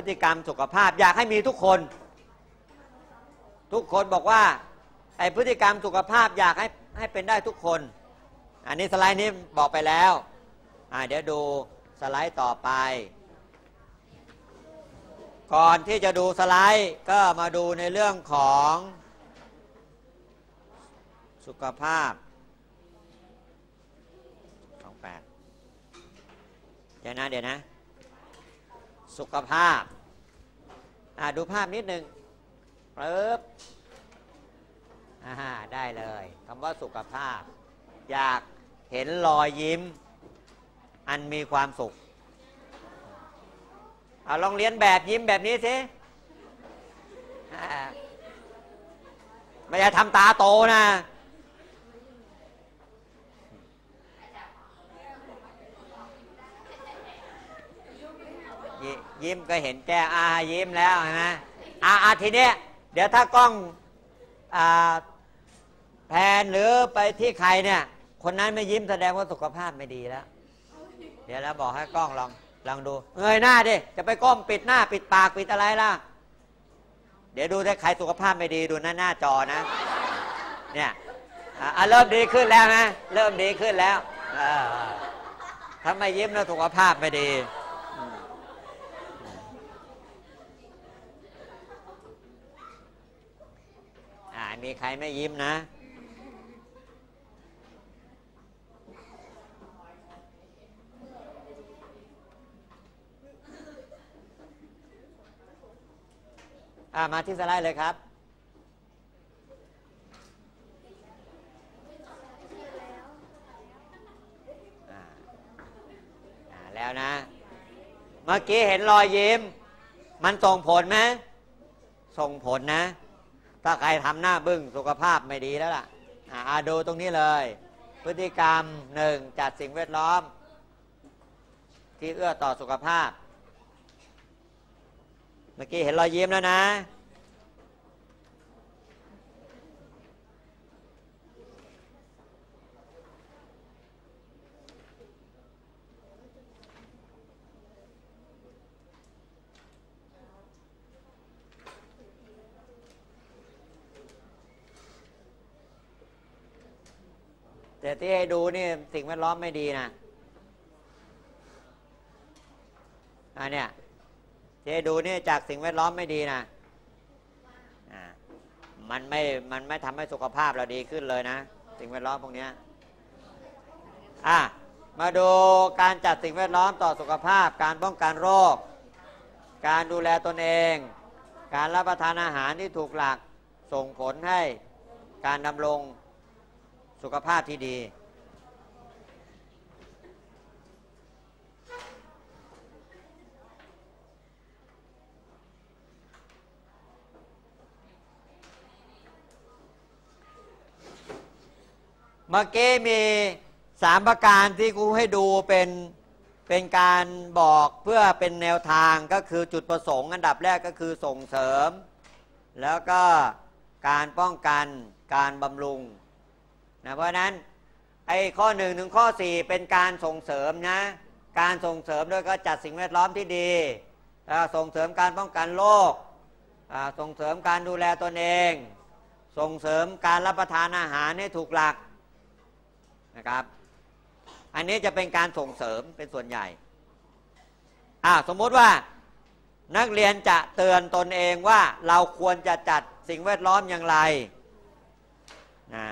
พฤติกรรมสุขภาพ อยากให้มีทุกคน ทุกคนบอกว่าไอพฤติกรรมสุขภาพอยากให้ให้เป็นได้ทุกคน อันนี้สไลด์นี้บอกไปแล้วอ่าเดี๋ยวดูสไลด์ต่อไป ก่อนที่จะดูสไลด์ก็มาดูในเรื่องของสุขภาพสองแปดเดี๋ยวนะเดี๋ยวนะ สุขภาพ ดูภาพนิดหนึ่งปึ๊บได้เลยคำว่าสุขภาพ อยากเห็นรอยยิ้ม อันมีความสุขเอาลองเรียนแบบยิ้มแบบนี้สิไม่ใช่ทำตาโตนะ ยิยิ้มก็เห็นแก้อายิ้มแล้วนไหมอาอาทีเนี้ยเดี๋ยวถ้ากล้องอ่าแพนหรือไปที่ใครเนี่ย คนนั้นไม่ยิ้มแสดงว่าสุขภาพไม่ดีแล้ว เดี๋ยวแล้วบอกให้กล้องลองลองดูเงยหน้าดิจะไปก้มปิดหน้าปิดปากปิดอะไรล่ะ เดี๋ยวดูถ้าใครสุขภาพไม่ดีดูหน้าหน้าจอนะ เนี่ยอะเริ่มดีขึ้นแล้วนะเริ่มดีขึ้นแล้วถ้าไม่ยิ้มแล้วสุขภาพไม่ดี อ่า มีใครไม่ยิ้มนะอ่ามาที่สไลด์เลยครับแล้วนะ เมื่อกี้เห็นรอยยิ้ม มันส่งผลไหมส่งผลนะ ถ้าใครทำหน้าบึ้งสุขภาพไม่ดีแล้วล่ะอ่าอ่าดูตรงนี้เลย พฤติกรรมหนึ่งจัดสิ่งแวดล้อม ที่เอื้อต่อสุขภาพ เมื่อกี้เห็นรอยยิ้มแล้วนะ แต่ที่ให้ดูนี่สิ่ง แวดล้อมไม่ดีนะอันเนี้ยที่ให้ดูนี่จากสิ่งแวดล้อมไม่ดีนะอ่ามันไม่ มันไม่ทำให้สุขภาพเราดีขึ้นเลยนะ สิ่งแวดล้อมพวกเนี้ยอะ มาดูการจัดสิ่งแวดล้อมต่อสุขภาพ การป้องกันโรค การดูแลตนเอง การรับประทานอาหารที่ถูกหลักส่งผลให้การดำรงสุขภาพที่ดี เมื่อกี้มีสามประการที่ครูให้ดูเป็นเป็นการบอกเพื่อเป็นแนวทางก็คือจุดประสงค์อันดับแรกก็คือส่งเสริม แล้วก็การป้องกันการบำรุงนะเพราะนั้นไอ้ข้อหนึ่งถึงข้อสี่เป็นการส่งเสริมนะ การส่งเสริมด้วยก็จัดสิ่งแวดล้อมที่ดีส่งเสริมการป้องกันโรคส่งเสริมการดูแลตนเอง ส่งเสริมการรับประทานอาหารให้ถูกหลัก นะครับ อันนี้จะเป็นการส่งเสริมเป็นส่วนใหญ่อ่าสมมติว่านักเรียนจะเตือนตนเองว่าเราควรจะจัดสิ่งแวดล้อมอย่างไรนะ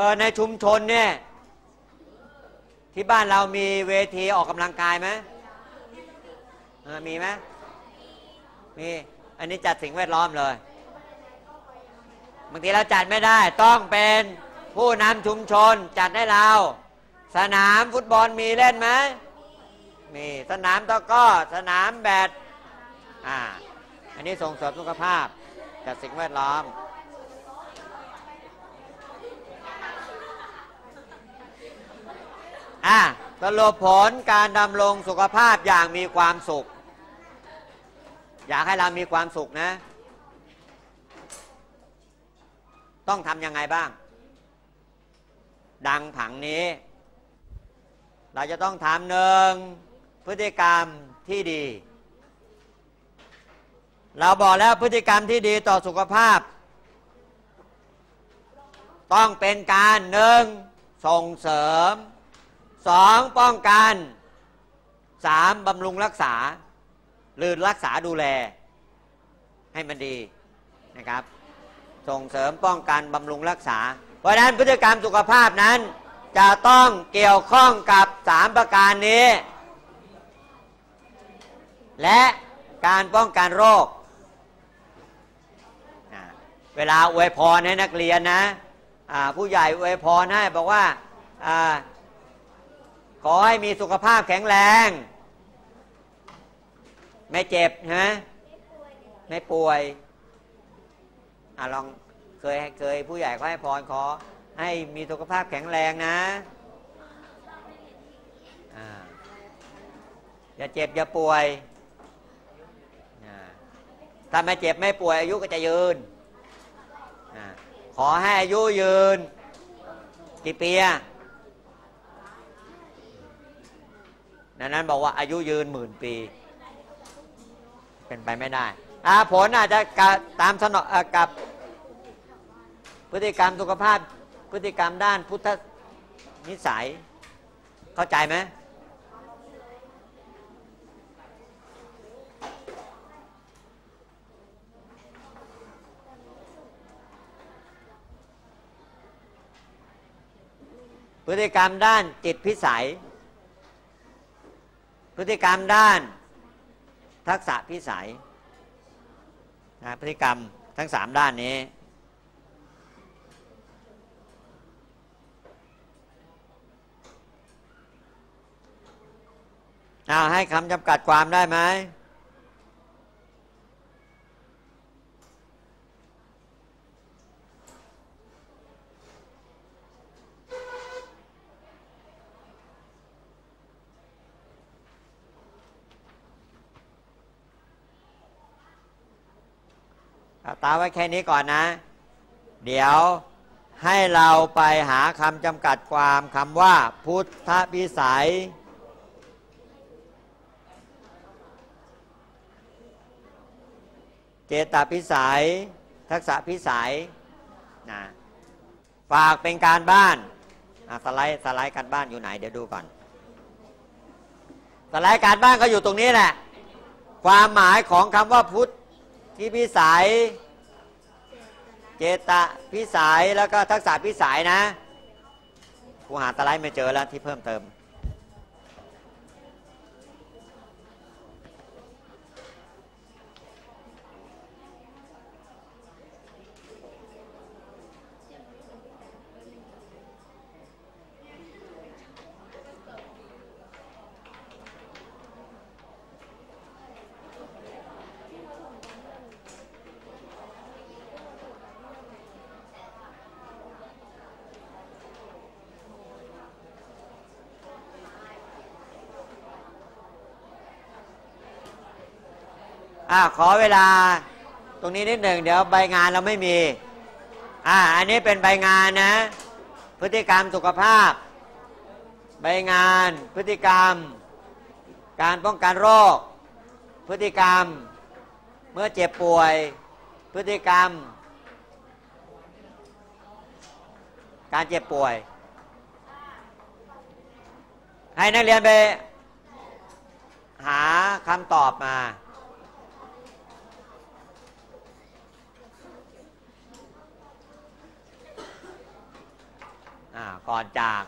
ออในชุมชนเนี่ยที่บ้านเรามีเวทีออกกำลังกายไหมเออมีไหมมีอันนี้จัดสิ่งแวดล้อมเลยบางทีเราจัดไม่ได้ต้องเป็นผู้นำชุมชนจัดให้เรา สนามฟุตบอลมีเล่นไหมมีสนามตะก้อสนามแบดอ่าอันนี้ส่งเสริมสุขภาพจจากสิ่งแวดล้อม อะสรุปผลการดำรงสุขภาพอย่างมีความสุข อยากให้เรามีความสุขนะ ต้องทำยังไงบ้าง ดังผังนี้ เราจะต้องทำหนึ่งพฤติกรรมที่ดี เราบอกแล้วพฤติกรรมที่ดีต่อสุขภาพ ต้องเป็นการหนึ่งส่งเสริม สองป้องกันสามบำรุงรักษา หรือรักษาดูแล ให้มันดีนะครับ ส่งเสริมป้องกันบำรุงรักษา เพราะนั้นพฤติกรรมสุขภาพนั้น จะต้องเกี่ยวข้องกับสามประการนี้ และการป้องกันโรค เวลาอวยพรให้นักเรียนนะ ผู้ใหญ่อวยพรให้บอกว่า ขอให้มีสุขภาพแข็งแรง ไม่เจ็บนะไม่ป่วยอ่าลองเคยเคยผู้ใหญ่ขาให้พรขอ ให้มีสุขภาพแข็งแรงนะอย่าเจ็บอย่าป่วย ถ้าไม่เจ็บไม่ป่วยอายุก็จะยืน ขอให้อายุยืน กี่ปีอะ ดังนั้นบอกว่าอายุยืนหมื่นปี เป็นไปไม่ได้อ่าผลอาจจะตามสนอเอ่อกับพฤติกรรมสุขภาพ พฤติกรรมด้านพุทธนิสัย เข้าใจไหมพฤติกรรมด้านจิตพิสัย พฤติกรรมด้าน ทักษะพิสัยนะพฤติกรรมทั้งสามด้านนี้ เอาให้คำจำกัดความได้ไหม ตาไว้แค่นี้ก่อนนะ เดี๋ยวให้เราไปหาคำจำกัดความคำว่า พุทธพิสัย เจตพิสัย ทักษะพิสัยนะฝากเป็นการบ้านสไลด์สไลด์การบ้านอยู่ไหน เดี๋ยวดูก่อน สไลด์การบ้านก็อยู่ตรงนี้แหละ ความหมายของคำว่าพุทธ ที่พิสัย เจตพิสัยแล้วก็ทักษะพิสัยนะกูหาตะไลไม่เจอแล้วที่เพิ่มเติม อ่าขอเวลาตรงนี้นิดหนึ่งเดี๋ยวใบงานเราไม่มีอ่าอันนี้เป็นใบงานนะ พฤติกรรมสุขภาพ ใบงานพฤติกรรม การป้องกันโรค พฤติกรรม เมื่อเจ็บป่วย พฤติกรรม การเจ็บป่วย ให้นักเรียนไปหาคำตอบมา อ่า ก่อนจาก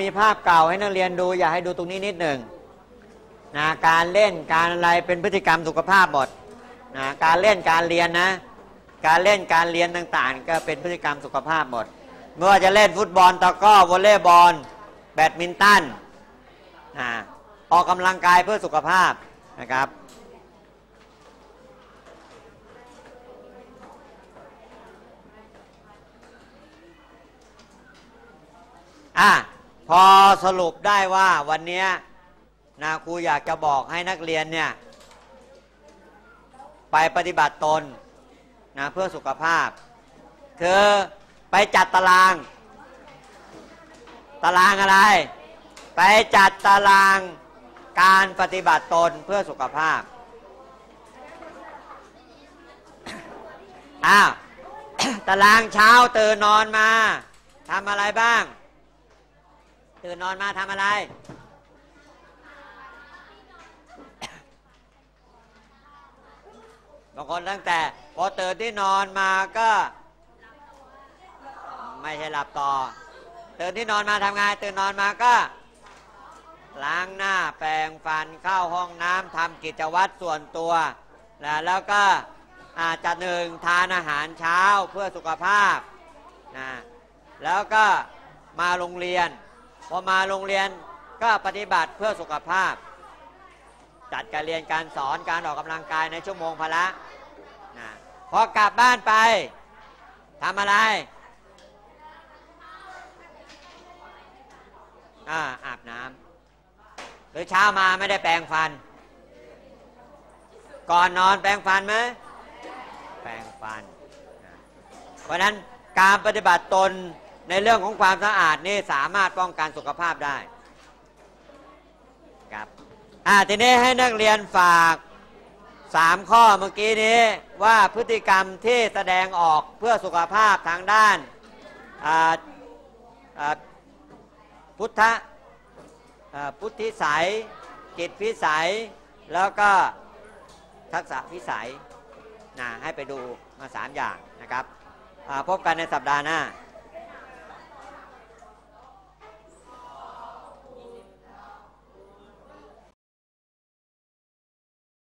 มีภาพเก่าให้นักเรียนดู อยากให้ดูตรงนี้นิดหนึ่งนะการเล่นการอะไรเป็นพฤติกรรมสุขภาพหมดนะการเล่นการเรียนนะ การเล่นการเรียนต่างๆ ก็เป็นพฤติกรรมสุขภาพหมดไม่ว่าจะเล่นฟุตบอลตะก้อวอลเลย์บอล แบดมินตันนะออกกำลังกายเพื่อสุขภาพนะครับอะ พอสรุปได้ว่าวันนี้นะครูอยากจะบอกให้นักเรียนเนี่ย ไปปฏิบัติตนนะเพื่อสุขภาพ คือไปจัดตาราง ตารางอะไร ไปจัดตารางการปฏิบัติตนเพื่อสุขภาพอ้าวตารางเช้าตื่นนอนมาทำอะไรบ้าง ตื่นนอนมาทำอะไร บางคนตั้งแต่ พอตื่นที่นอนมาก็ ไม่ใช่หลับต่อ ตื่นที่นอนมาทำไงตื่นนอนมาก็ล้างหน้าแปรงฟันเข้าห้องน้ำทำกิจวัตรส่วนตัว แล้วก็อาจจะหนึ่งทานอาหารเช้าเพื่อสุขภาพนะแล้วก็มาโรงเรียน พอมาโรงเรียนก็ปฏิบัติเพื่อสุขภาพ จัดการเรียนการสอนการออกกำลังกายในชั่วโมงพละนะพอกลับบ้านไปทำอะไรอาอาบน้ำหรือเช้ามาไม่ได้แปรงฟัน ก่อนนอนแปรงฟันไหมแปรงฟัน เพราะฉะนั้นการปฏิบัติตน ในเรื่องของความสะอาดนี่สามารถป้องกันสุขภาพได้ครับอ่าทีนี้ให้นักเรียนฝากสามข้อเมื่อกี้นี้ว่าพฤติกรรมที่แสดงออกเพื่อสุขภาพทางด้านาาพุทธพุทธิสัย จิตพิสัย แล้วก็ทักษะพิสัยนะให้ไปดูมาสามอย่างนะครับพบกันในสัปดาห์หน้า